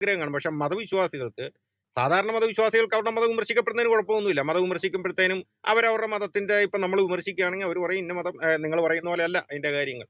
ആഗ്രഹമാണ് പക്ഷെ മതവിശ്വാസികൾക്ക് സാധാരണ മതവിശ്വാസികൾക്ക് അവരുടെ മതം വിമർശിക്കപ്പെടുന്നതിന് കുഴപ്പമൊന്നുമില്ല. മതം വിമർശിക്കപ്പെടുന്നതിനും അവരവരുടെ മതത്തിന്റെ ഇപ്പൊ നമ്മൾ വിമർശിക്കുകയാണെങ്കിൽ അവർ പറയും ഇന്ന മതം നിങ്ങൾ പറയുന്ന പോലെ അല്ല അതിന്റെ കാര്യങ്ങൾ.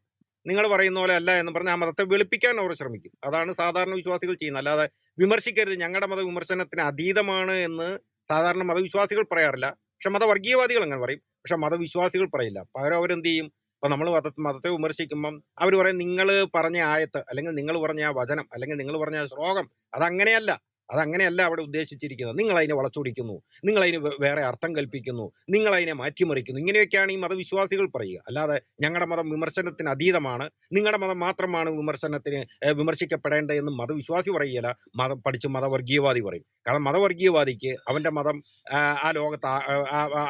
നിങ്ങൾ പറയുന്ന പോലെ അല്ല എന്ന് പറഞ്ഞാൽ ആ മതത്തെ വെളുപ്പിക്കാൻ അവർ ശ്രമിക്കും. അതാണ് സാധാരണ വിശ്വാസികൾ ചെയ്യുന്നത്. അല്ലാതെ വിമർശിക്കരുത്. ഞങ്ങളുടെ മത വിമർശനത്തിന് അതീതമാണ് എന്ന് സാധാരണ മതവിശ്വാസികൾ പറയാറില്ല. പക്ഷെ മതവർഗീയവാദികൾ അങ്ങനെ പറയും. പക്ഷെ മതവിശ്വാസികൾ പറയില്ല. പകരം അവരെന്ത് ചെയ്യും? ഇപ്പൊ നമ്മൾ മത മതത്തെ വിമർശിക്കുമ്പം അവർ പറയും നിങ്ങൾ പറഞ്ഞ ആയത്ത് അല്ലെങ്കിൽ നിങ്ങൾ പറഞ്ഞ ആ വചനം അല്ലെങ്കിൽ നിങ്ങൾ പറഞ്ഞ ആ ശ്ലോകം അതങ്ങനെയല്ല. അതങ്ങനെയല്ല അവിടെ ഉദ്ദേശിച്ചിരിക്കുന്നത്. നിങ്ങൾ അതിനെ വളച്ചൊടിക്കുന്നു. നിങ്ങൾ അതിന് വേറെ അർത്ഥം കൽപ്പിക്കുന്നു. നിങ്ങൾ അതിനെ മാറ്റിമറിക്കുന്നു. ഇങ്ങനെയൊക്കെയാണ് ഈ മതവിശ്വാസികൾ പറയുക. അല്ലാതെ ഞങ്ങളുടെ മതം വിമർശനത്തിന് അതീതമാണ്. നിങ്ങളുടെ മതം മാത്രമാണ് വിമർശനത്തിന് വിമർശിക്കപ്പെടേണ്ട എന്ന് മതവിശ്വാസി പറയുകയില്ല. മതം പഠിച്ച് മതവർഗീയവാദി പറയും. കാരണം മതവർഗീയവാദിക്ക് അവന്റെ മതം ആ, ലോകത്ത്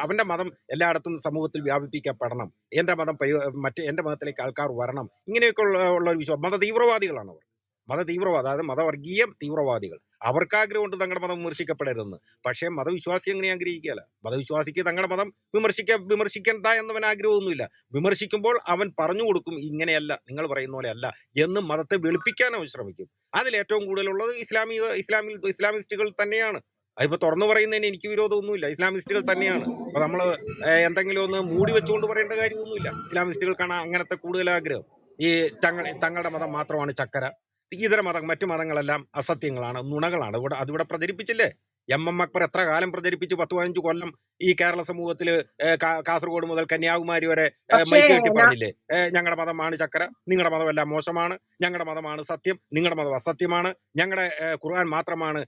അവന്റെ മതം എല്ലായിടത്തും സമൂഹത്തിൽ വ്യാപിപ്പിക്കപ്പെടണം. എന്റെ മതം പരി മറ്റ് എന്റെ മതത്തിലേക്ക് ആൾക്കാർ വരണം. ഇങ്ങനെയൊക്കെ ഉള്ള ഒരു വിശ്വാസം മത തീവ്രവാദികളാണ് അവർ മത തീവ്രവാദം അതായത് മതവർഗീയ തീവ്രവാദികൾ. അവർക്ക് തങ്ങളുടെ മതം വിമർശിക്കപ്പെടരുതെന്ന്. പക്ഷേ മതവിശ്വാസി അങ്ങനെ ആഗ്രഹിക്കുകയല്ല മതവിശ്വാസിക്ക് തങ്ങളുടെ മതം വിമർശിക്ക വിമർശിക്കണ്ട എന്നവൻ ആഗ്രഹമൊന്നുമില്ല. വിമർശിക്കുമ്പോൾ അവൻ പറഞ്ഞു കൊടുക്കും ഇങ്ങനെയല്ല നിങ്ങൾ പറയുന്ന പോലെ അല്ല എന്ന് മതത്തെ വെളുപ്പിക്കാൻ അവൻ ശ്രമിക്കും. അതിൽ ഏറ്റവും കൂടുതലുള്ളത് ഇസ്ലാമിക ഇസ്ലാമി ഇസ്ലാമിസ്റ്റുകൾ തന്നെയാണ്. അതിപ്പോ തുറന്നു പറയുന്നതിന് എനിക്ക് വിരോധമൊന്നുമില്ല. ഇസ്ലാമിസ്റ്റുകൾ തന്നെയാണ്. അപ്പൊ നമ്മൾ എന്തെങ്കിലും ഒന്ന് മൂടി വെച്ചുകൊണ്ട് പറയേണ്ട കാര്യമൊന്നുമില്ല. ഇസ്ലാമിസ്റ്റുകൾക്കാണ് അങ്ങനത്തെ കൂടുതൽ ആഗ്രഹം. ഈ തങ്ങൾ തങ്ങളുടെ മതം മാത്രമാണ് ചക്കര. ഇതര മതം മറ്റു മതങ്ങളെല്ലാം അസത്യങ്ങളാണ് നുണകളാണ്. ഇവിടെ അതിവിടെ പ്രചരിപ്പിച്ചില്ലേ? എം എം അക്ബർ എത്ര കാലം പ്രചരിപ്പിച്ചു? പത്ത് പതിനഞ്ച് കൊല്ലം ഈ കേരള സമൂഹത്തിൽ കാസർഗോഡ് മുതൽ കന്യാകുമാരി വരെ മൈക്ക് കെട്ടി പറഞ്ഞില്ലേ ഞങ്ങളുടെ മതമാണ് ചക്കര നിങ്ങളുടെ മതമെല്ലാം മോശമാണ് ഞങ്ങളുടെ മതമാണ് സത്യം നിങ്ങളുടെ മതം അസത്യമാണ് ഞങ്ങളുടെ ഖുർആൻ മാത്രമാണ്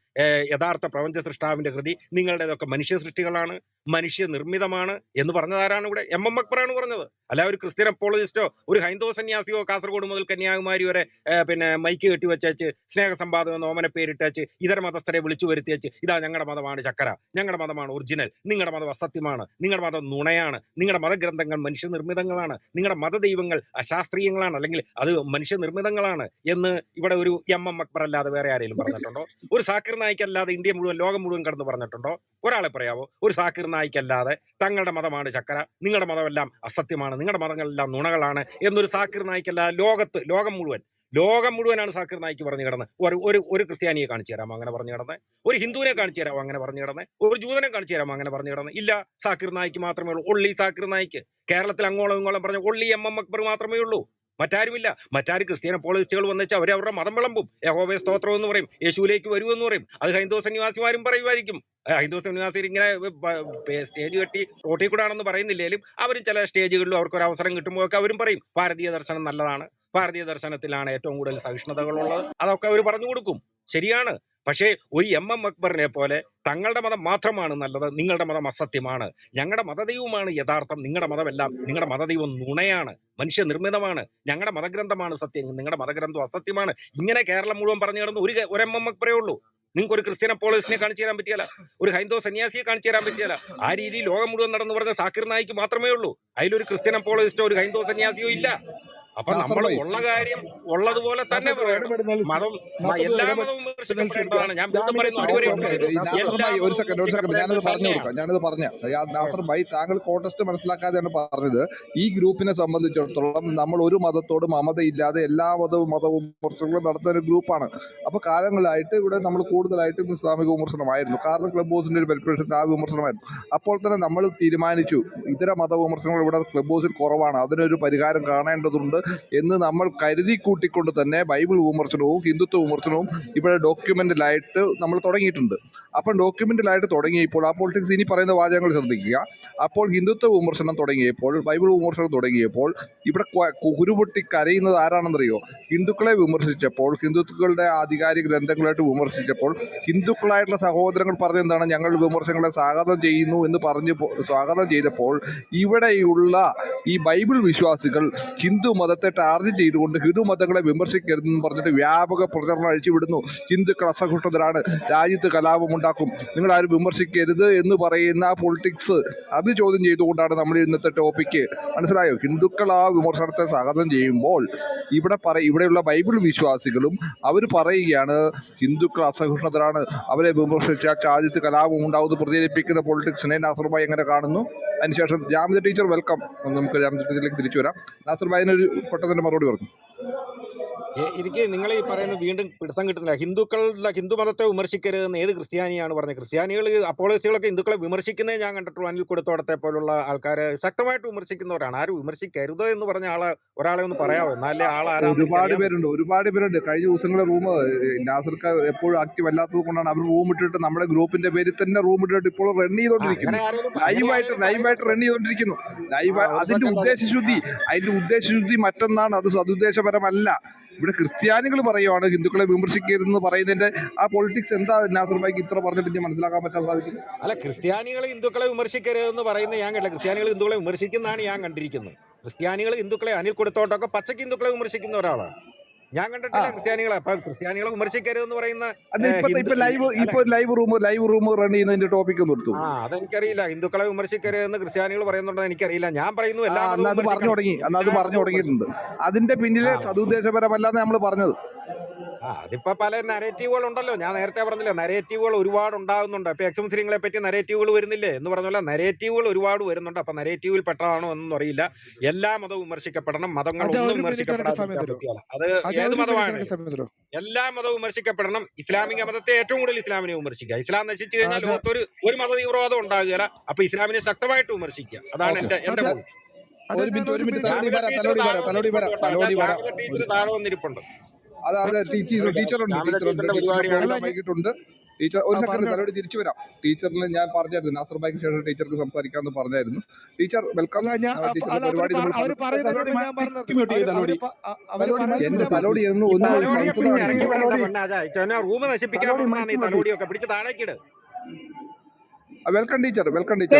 യഥാർത്ഥ പ്രപഞ്ച സൃഷ്ടാവിന്റെ കൃതി നിങ്ങളുടേതൊക്കെ മനുഷ്യ സൃഷ്ടികളാണ് മനുഷ്യ നിർമ്മിതമാണ് എന്ന് പറഞ്ഞതാരാണ് ഇവിടെ? എം എം അക്ബറാണ് പറഞ്ഞത്. അല്ല ഒരു ക്രിസ്ത്യൻ അപ്പോളജിസ്റ്റോ ഒരു ഹൈന്ദവ സന്യാസിയോ കാസർഗോഡ് മുതൽ കന്യാകുമാരി വരെ പിന്നെ മൈക്ക് കെട്ടി വെച്ചേച്ച് സ്നേഹസമ്പാദം എന്ന ഓമന പേരിട്ടേച്ച് ഇതര മതസ്ഥരെ വിളിച്ചു വരുത്തിയേച്ച് ഇതാ ഞങ്ങളുടെ മതമാണ് ചക്കര ഞങ്ങളുടെ മതമാണ് ഒറിജിനൽ നിങ്ങളുടെ മതം അസത്യമാണ് നിങ്ങളുടെ മതം നുണയാണ് നിങ്ങളുടെ മതഗ്രന്ഥങ്ങൾ മനുഷ്യനിർമ്മിതങ്ങളാണ് നിങ്ങളുടെ മതദൈവങ്ങൾ അശാസ്ത്രീയങ്ങളാണ് അല്ലെങ്കിൽ അത് മനുഷ്യനിർമ്മിതങ്ങളാണ് എന്ന് ഇവിടെ ഒരു എം എം അക്ബർ അല്ലാതെ വേറെ ആരെങ്കിലും പറഞ്ഞിട്ടുണ്ടോ? ഒരു സാക്കിർ നായിക്ക് അല്ലാതെ ഇന്ത്യ മുഴുവൻ ലോകം മുഴുവൻ കടന്ന് പറഞ്ഞിട്ടുണ്ടോ? ഒരാളെ പറയാവോ? ഒരു സാക്കിർ നായിക്കല്ലാതെ തങ്ങളുടെ മതമാണ് ചക്കര നിങ്ങളുടെ മതമെല്ലാം അസത്യമാണ് നിങ്ങളുടെ മതങ്ങളെല്ലാം നുണകളാണ് എന്നൊരു സാക്കിർ നായിക്കല്ലാതെ ലോകത്ത് ലോകം മുഴുവൻ ലോകം മുഴുവനാണ് സാക്കിർ നായിക്ക് പറഞ്ഞു കിടന്ന്. ഒരു ഒരു ക്രിസ്ത്യാനിയെ കാണിച്ചു തരാമോ അങ്ങനെ പറഞ്ഞു കിടന്ന്? ഒരു ഹിന്ദുവിനെ കാണിച്ചു തരാമോ അങ്ങനെ പറഞ്ഞു കിടന്ന്? ഒരു ജൂതനെ കാണിച്ചു തരാമോ അങ്ങനെ പറഞ്ഞു കിടന്ന്? ഇല്ല സാക്കിർ നായിക്ക് മാത്രമേ ഉള്ളൂ. ഒള്ളി സാക്കിർ നായിക്ക്. കേരളത്തിൽ അങ്ങോളം ഇങ്ങോളം പറഞ്ഞു ഒള്ളി എം എം അക്ബർ മാത്രമേ ഉള്ളൂ. മറ്റാരുമില്ല. മറ്റാരും ക്രിസ്ത്യൻ പോളിസ്റ്റുകൾ വന്നുവെച്ചാൽ അവർ അവരുടെ മതം വിളമ്പും. യഹോബേ സ്തോത്രം എന്ന് പറയും. യേശുവിലേക്ക് വരൂ എന്ന് പറയും. അത് ഹൈന്ദവ സന്യാസിമാരും പറയുമായിരിക്കും. ഹൈന്ദവ സന്യാസികൾ ഇങ്ങനെ സ്റ്റേജ് കെട്ടി റോട്ടിൽ കൂടാണെന്ന് പറയുന്നില്ലെങ്കിലും അവർ ചില സ്റ്റേജുകളിലും അവർക്ക് ഒരു അവസരം കിട്ടുമ്പോഴൊക്കെ അവരും പറയും ഭാരതീയ ദർശനം നല്ലതാണ്. ഭാരതീയ ദർശനത്തിലാണ് ഏറ്റവും കൂടുതൽ സഹിഷ്ണുതകളുള്ളത്. അതൊക്കെ അവർ പറഞ്ഞു കൊടുക്കും. ശരിയാണ്. പക്ഷേ ഒരു എം എം അക്ബറിനെ പോലെ തങ്ങളുടെ മതം മാത്രമാണ് നല്ലത് നിങ്ങളുടെ മതം അസത്യമാണ്. ഞങ്ങളുടെ മതദൈവമാണ് യഥാർത്ഥം നിങ്ങളുടെ മതമെല്ലാം നിങ്ങളുടെ മതദൈവം നുണയാണ് മനുഷ്യ നിർമ്മിതമാണ് ഞങ്ങളുടെ മതഗ്രന്ഥമാണ് സത്യം നിങ്ങളുടെ മതഗ്രന്ഥം അസത്യമാണ്. ഇങ്ങനെ കേരളം മുഴുവൻ പറഞ്ഞു കിടന്ന് ഒരു ഒരു എം എം അക്ബറേ ഉള്ളൂ. നിങ്ങൾക്ക് ഒരു ക്രിസ്ത്യൻ അപ്പോളിസിനെ കാണിച്ചു തരാൻ പറ്റിയല്ല ഒരു ഹൈന്ദവ സന്യാസിയെ കാണിച്ചു തരാൻ പറ്റിയല്ല. ആ രീതിയിൽ ലോകം മുഴുവൻ നടന്നു പറഞ്ഞ സാക്കിർ നായിക്ക് മാത്രമേ ഉള്ളൂ. അതിലൊരു ക്രിസ്ത്യൻ അപ്പോളിസ്റ്റോ ഒരു ഹൈന്ദവ സന്യാസിയോ ഇല്ല. അപ്പൊ നമ്മൾ ഉള്ള കാര്യം ഉള്ളതുപോലെ തന്നെ പറയണം. മതം എല്ലാ മതവും വിമർശിക്കപ്പെടേണ്ടതാണ്. ഞാൻ വീണ്ടും പറയുന്നു ഒരു സെക്കൻഡ് ഒരു സെക്കൻഡ് ഞാനത് പറഞ്ഞു കൊടുക്കാം. ഞാനത് പറഞ്ഞ നാസർ ഭായി താങ്കൾ കോണ്ടസ്റ്റ് മനസ്സിലാക്കാതെയാണ് പറഞ്ഞത്. ഈ ഗ്രൂപ്പിനെ സംബന്ധിച്ചിടത്തോളം നമ്മൾ ഒരു മതത്തോട് മമതയില്ലാതെ എല്ലാ മതവും മതവും വിമർശനങ്ങളും നടത്തുന്ന ഒരു ഗ്രൂപ്പാണ്. അപ്പൊ കാലങ്ങളായിട്ട് ഇവിടെ നമ്മൾ കൂടുതലായിട്ടും ഇസ്ലാമിക വിമർശനമായിരുന്നു. കാരണം ക്ലബ് ഹൗസിന്റെ ഒരു പരിപ്രേക്ഷത്തിൽ ആ വിമർശനമായിരുന്നു. അപ്പോൾ തന്നെ നമ്മൾ തീരുമാനിച്ചു ഇതര മത വിമർശനങ്ങൾ ഇവിടെ ക്ലബ് ഹൗസിൽ കുറവാണ്. അതിനൊരു പരിഹാരം കാണേണ്ടതുണ്ട്. എന്ന് നമ്മൾ കരുതി കൂട്ടിക്കൊണ്ട് തന്നെ ബൈബിൾ വിമർശനവും ഹിന്ദുത്വ വിമർശനവും ഇവിടെ ഡോക്യുമെന്റിലായിട്ട് നമ്മൾ തുടങ്ങിയിട്ടുണ്ട്. അപ്പം ഡോക്യുമെന്റിലായിട്ട് തുടങ്ങിയപ്പോൾ ആ പൊളിറ്റിക്സ് ഇനി പറയുന്ന വാചകങ്ങൾ ശ്രദ്ധിക്കുക. അപ്പോൾ ഹിന്ദുത്വ വിമർശനം തുടങ്ങിയപ്പോൾ ബൈബിൾ വിമർശനം തുടങ്ങിയപ്പോൾ ഇവിടെ കുരുപൊട്ടി കരയുന്നത് ആരാണെന്നറിയോ? ഹിന്ദുക്കളെ വിമർശിച്ചപ്പോൾ ഹിന്ദുക്കളുടെ ആധികാരിക ഗ്രന്ഥങ്ങളായിട്ട് വിമർശിച്ചപ്പോൾ ഹിന്ദുക്കളായിട്ടുള്ള സഹോദരങ്ങൾ പറഞ്ഞെന്താണ് ഞങ്ങൾ വിമർശങ്ങളെ സ്വാഗതം ചെയ്യുന്നു എന്ന് പറഞ്ഞു സ്വാഗതം ചെയ്തപ്പോൾ ഇവിടെയുള്ള ഈ ബൈബിൾ വിശ്വാസികൾ ഹിന്ദു മതത്തെ ടാർഗറ്റ് ചെയ്തുകൊണ്ട് ഹിന്ദു മതങ്ങളെ വിമർശിക്കരുതെന്ന് പറഞ്ഞിട്ട് വ്യാപക പ്രചരണം അഴിച്ചുവിടുന്നു. ഹിന്ദുക്കൾ അസഹിഷ്ണുതരാണ്. രാജ്യത്ത് കലാപമുണ്ടാക്കും നിങ്ങൾ ആരും വിമർശിക്കരുത് എന്ന് പറയുന്ന പൊളിറ്റിക്സ് അത് ചോദ്യം ചെയ്തുകൊണ്ടാണ് നമ്മൾ ഇന്നത്തെ ടോപ്പിക്ക് മനസ്സിലായോ? ഹിന്ദുക്കൾ ആ വിമർശനത്തെ സ്വാഗതം ചെയ്യുമ്പോൾ ഇവിടെ പറ ഇവിടെയുള്ള ബൈബിൾ വിശ്വാസികളും അവർ പറയുകയാണ് ഹിന്ദുക്കൾ അസഹിഷ്ണുതരാണ്. അവരെ വിമർശിച്ചാൽ രാജ്യത്ത് കലാപം ഉണ്ടാവുമെന്ന് പ്രചരിപ്പിക്കുന്ന പൊളിറ്റിക്സിനെ നാസർബായി എങ്ങനെ കാണുന്നു? അതിനുശേഷം ജാമിത ടീച്ചർ വെൽക്കം നമുക്ക് ജാമിത ടീച്ചറിലേക്ക് തിരിച്ചു വരാം. നാസർ തന്നെ മറുപടി പറഞ്ഞു. എനിക്ക് നിങ്ങൾ ഈ പറയുന്നത് വീണ്ടും പിടുത്തം കിട്ടുന്നില്ല. ഹിന്ദുക്കളുടെ ഹിന്ദു മതത്തെ വിമർശിക്കരുതെന്ന് ഏത് ക്രിസ്ത്യാനിയാണ് പറഞ്ഞത്? ക്രിസ്ത്യാനികൾ അപ്പോളേസികളൊക്കെ ഹിന്ദുക്കളെ വിമർശിക്കുന്നേ ഞാൻ കണ്ടിട്ടുള്ളൂ. അനിൽ കൊടുത്തോടത്തെ പോലുള്ള ആൾക്കാരെ ശക്തമായിട്ട് വിമർശിക്കുന്നവരാണ്. ആരും വിമർശിക്കരുത് എന്ന് പറഞ്ഞ ആളെ ഒരാളെ ഒന്ന് പറയാമോ എന്നാലേ ആൾ ഒരുപാട് പേരുണ്ട് ഒരുപാട് പേരുണ്ട്. കഴിഞ്ഞ ദിവസങ്ങളെ റൂം നാസർക്ക് എപ്പോഴും ആക്റ്റീവ് അല്ലാത്തത് കൊണ്ടാണ് അവർ റൂം ഇട്ടിട്ട് നമ്മുടെ ഗ്രൂപ്പിന്റെ പേരിൽ തന്നെ റൂം ഇട്ടിട്ട് ഇപ്പോൾ റൺ ചെയ്തോണ്ടിരിക്കുന്നു ലൈവായിട്ട് ലൈവായിട്ട് റൺ ചെയ്തോണ്ടിരിക്കുന്നു ലൈവ് അതിന്റെ ഉദ്ദേശശുദ്ധി അതിന്റെ ഉദ്ദേശശുദ്ധി മറ്റൊന്നാണ്. അത് സതുദ്ദേശപരമല്ല ഇവിടെ ക്രിസ്ത്യാനികൾ പറയുവാണ് ഹിന്ദുക്കളെ വിമർശിക്കരുതെന്ന് പറയുന്നതിന്റെ ആ പൊളിറ്റിക്സ് എന്താ? നാസർ ഭായിക്ക് ഇത്ര പറഞ്ഞിട്ട് ഞാൻ മനസ്സിലാക്കാൻ പറ്റാൻ സാധിക്കും അല്ല ക്രിസ്ത്യാനികൾ ഹിന്ദുക്കളെ വിമർശിക്കരുതെന്ന് പറയുന്നത് ഞാൻ കണ്ടില്ല ക്രിസ്ത്യാനികൾ ഹിന്ദുക്കളെ വിമർശിക്കുന്നതാണ് ഞാൻ കണ്ടിരിക്കുന്നത്. ക്രിസ്ത്യാനികൾ ഹിന്ദുക്കളെ അനിൽ കൊടുത്തോട്ടൊക്കെ പച്ചക്ക് ഹിന്ദുക്കളെ വിമർശിക്കുന്ന ഒരാളാണ്. ഞാൻ കണ്ടിട്ടില്ല ക്രിസ്ത്യാനികളെ. അപ്പൊ ക്രിസ്ത്യാനികളെ വിമർശിക്കരുതെന്ന് പറയുന്ന ഇപ്പൊ ലൈവ് ഇപ്പൊ live room live room run ചെയ്യുന്നതിന്റെ ടോപ്പിക് ഒന്ന് എടുത്തു. ആ അതെനിക്കറിയില്ല. ഹിന്ദുക്കളെ വിമർശിക്കരുതെന്ന് ക്രിസ്ത്യാനികൾ പറയുന്നുണ്ടെന്ന് എനിക്കറിയില്ല. ഞാൻ പറയുന്നു എല്ലാം പറഞ്ഞു തുടങ്ങി. അന്ന് അത് പറഞ്ഞു തുടങ്ങിയിട്ടുണ്ട്. അതിന്റെ പിന്നിലെ സതുദ്ദേശപരമല്ലാന്ന് നമ്മൾ പറഞ്ഞത്. ആ അതിപ്പോ പല നരേറ്റീവുകൾ ഉണ്ടല്ലോ. ഞാൻ നേരത്തെ പറഞ്ഞില്ലേ നരേറ്റീവുകൾ ഒരുപാട് ഉണ്ടാകുന്നുണ്ട്. അപ്പൊ എക്സ് സ്ത്രീകളെ പറ്റി നരേറ്റീവുകൾ വരുന്നില്ലേ എന്ന് പറഞ്ഞ നരേറ്റീവുകൾ ഒരുപാട് വരുന്നുണ്ട്. അപ്പൊ നരേറ്റീവിൽ പെട്ടതാണോ എന്നൊന്നും അറിയില്ല. എല്ലാ മതവും വിമർശിക്കപ്പെടണം. മതങ്ങൾ ഒന്നും വിമർശിക്കപ്പെടാതിരിക്കാൻ അത് ഏത് മതമാണ്? എല്ലാ മതവും വിമർശിക്കപ്പെടണം. ഇസ്ലാമിക മതത്തെ ഏറ്റവും കൂടുതൽ ഇസ്ലാമിനെ വിമർശിക്കുക. ഇസ്ലാം നശിച്ചു കഴിഞ്ഞാൽ ലോകത്തൊരു ഒരു മത തീവ്രവാദം ഉണ്ടാകുകയില്ല. അപ്പൊ ഇസ്ലാമിനെ ശക്തമായിട്ട് വിമർശിക്കുക. അതാണ് എന്റെ എന്റെ ഒരു മിനിറ്റ് ഒരു മിനിറ്റ് തലോടി വരാം. തലോടി വരാം താഴെ തലോടി വരാം താഴെ വന്നിരിപ്പുണ്ട്. അതെ അതെ ടീച്ചർ ടീച്ചറുണ്ട് ടീച്ചറുണ്ട്. വൈകിട്ടുണ്ട് ടീച്ചർ ഒരു സെക്കൻഡ് തലോട് തിരിച്ചു വരാം. ടീച്ചറിന് ഞാൻ പറഞ്ഞായിരുന്നു. നാസർ ബൈക്ക് ശേഷം ടീച്ചർക്ക് സംസാരിക്കാമെന്ന് പറഞ്ഞായിരുന്നു. Teacher welcome. എന്റെ തലോടി എന്ന് ഒന്ന് റൂം നശിപ്പിക്കാൻ പിടിച്ച് താഴേക്കിട് വെൽക്കം ടീച്ചർ വെൽക്കം ടീച്ചർ.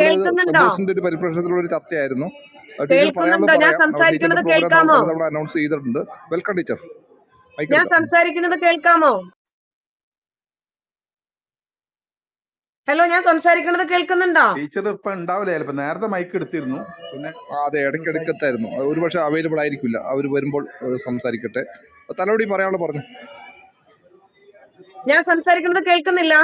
കേൾക്കുന്നുണ്ടോ? ഒരു പരിപ്രശ്നത്തിലുള്ള ഒരു ചർച്ചയായിരുന്നു. ടീച്ചർ കേൾക്കുന്നുണ്ടോ? ഞാൻ സംസാരിക്കുന്നത് കേൾക്കാമോ? നമ്മൾ അനൗൺസ് ചെയ്തിട്ടുണ്ട്. Welcome teacher. ഞാൻ സംസാരിക്കുന്നത് കേൾക്കാമോ? ഹലോ ഞാൻ സംസാരിക്കുന്നത് കേൾക്കുന്നുണ്ടോ? ടീച്ചർ ഇപ്പൊ ഉണ്ടാവില്ല ചിലപ്പോ നേരത്തെ മൈക്ക് എടുത്തിരുന്നു. പിന്നെ അതെ ഇടയ്ക്ക് എടുക്കത്തായിരുന്നു ഒരുപക്ഷെ അവൈലബിൾ ആയിരിക്കില്ല. അവർ വരുമ്പോൾ സംസാരിക്കട്ടെ. തലോടി പറയാനുള്ള പറഞ്ഞു. ഞാൻ സംസാരിക്കുന്നത് കേൾക്കുന്നില്ല.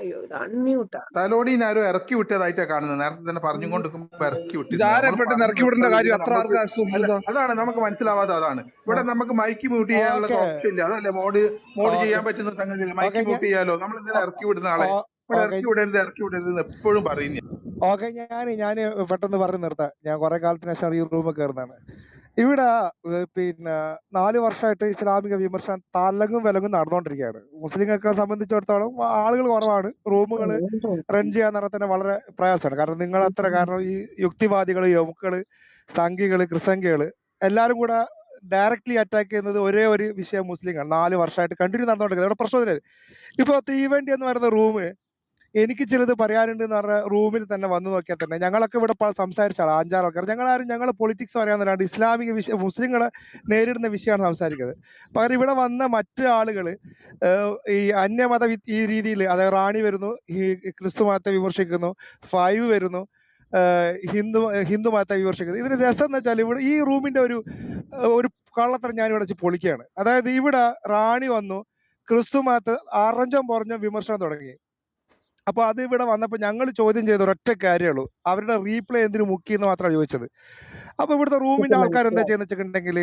അയ്യോ ഇത് അൺമ്യൂട്ടാ. തലോടി ആരോ ഇറക്കി വിട്ടതായിട്ടാ കാണുന്നത്. നേരത്തെ തന്നെ പറഞ്ഞുകൊണ്ട് ഇറക്കി വിട്ടു ഇതാരെ പെട്ടെന്ന് ഇറക്കി വിടേണ്ട കാര്യം? അത്ര അതാണ് നമുക്ക് മനസ്സിലാവാത്ത അതാണ്. ഇവിടെ നമുക്ക് മൈക്ക് മ്യൂട്ട് ചെയ്യാനുള്ള ഓപ്ഷൻ ഇല്ല. അതല്ലേ മോഡ്? മോഡ് ചെയ്യാൻ പറ്റുന്ന സംഗതി. മൈക്ക് മ്യൂട്ട് ചെയ്യാലോ? നമ്മൾ എന്തിനാ ഇറക്കി വിടുന്ന ആളെ. ഇവിടെ ഇറക്കി വിടരുത് ഇറക്കി വിടരുത് എന്ന് എപ്പോഴും പറയുന്നു. ഓക്കെ ഞാൻ ഞാൻ പെട്ടെന്ന് പറഞ്ഞു നിർത്താം. ഞാൻ കുറെ കാലത്തിന് ശേഷം ഈ റൂമിൽ കയറുന്നതാണ്. ഇവിടെ പിന്നെ നാല് വർഷമായിട്ട് ഇസ്ലാമിക വിമർശനം തലങ്ങും വിലങ്ങും നടന്നുകൊണ്ടിരിക്കുകയാണ് മുസ്ലിങ്ങളെ സംബന്ധിച്ചിടത്തോളം ആളുകൾ കുറവാണ്. റൂമുകൾ റൺ ചെയ്യാൻ പറഞ്ഞാൽ തന്നെ വളരെ പ്രയാസമാണ്. കാരണം നിങ്ങൾ അത്ര കാരണം ഈ യുക്തിവാദികൾ യമുക്കൾ സംഘികൾ ക്രിസംഖ്യകൾ എല്ലാവരും കൂടെ ഡയറക്ട്ലി അറ്റാക്ക് ചെയ്യുന്നത് ഒരേ ഒരു വിഷയം മുസ്ലിങ്ങൾ നാല് വർഷമായിട്ട് കണ്ടിന്യൂ നടന്നുകൊണ്ടിരിക്കുന്നത് ഇവിടെ പ്രശ്നമില്ല ഇപ്പൊ തീവണ്ടി എന്ന് പറയുന്ന റൂം എനിക്ക് ചിലത് പറയാനുണ്ട് എന്ന് പറഞ്ഞ റൂമിൽ തന്നെ വന്നു നോക്കിയാൽ തന്നെ. ഞങ്ങളൊക്കെ ഇവിടെ സംസാരിച്ചാണ് അഞ്ചാറ് ആൾക്കാർ ഞങ്ങൾ ആരും ഞങ്ങൾ പൊളിറ്റിക്സ് പറയാന്നല്ലാണ്ട് ഇസ്ലാമിക വിഷയ മുസ്ലിങ്ങളെ നേരിടുന്ന വിഷയമാണ് സംസാരിക്കുന്നത്. പകരം ഇവിടെ വന്ന മറ്റു ആളുകൾ ഈ അന്യമത ഈ രീതിയിൽ അതായത് റാണി വരുന്നു ഈ ക്രിസ്തു മതത്തെ വിമർശിക്കുന്നു ഫൈവ് വരുന്നു ഹിന്ദു ഹിന്ദു മതത്തെ വിമർശിക്കുന്നു. ഇതിന് രസം എന്ന് വെച്ചാൽ ഇവിടെ ഈ റൂമിന്റെ ഒരു ഒരു കള്ളത്തരം ഞാൻ ഇവിടെ വെച്ച് പൊളിക്കുകയാണ്. അതായത് ഇവിടെ റാണി വന്നു ക്രിസ്തു മതത്തെ അറഞ്ചം പുറഞ്ഞ വിമർശനം തുടങ്ങി. അപ്പൊ അത് ഇവിടെ വന്നപ്പോ ഞങ്ങൾ ചോദ്യം ചെയ്ത ഒരൊറ്റ കാര്യമുള്ളൂ അവരുടെ റീപ്ലേ എന്തിനു മുക്കി എന്ന് മാത്രമാണ് ചോദിച്ചത്. അപ്പൊ ഇവിടുത്തെ റൂമിന്റെ ആൾക്കാർ എന്താ ചെയ്യുന്നത് വെച്ചിട്ടുണ്ടെങ്കിൽ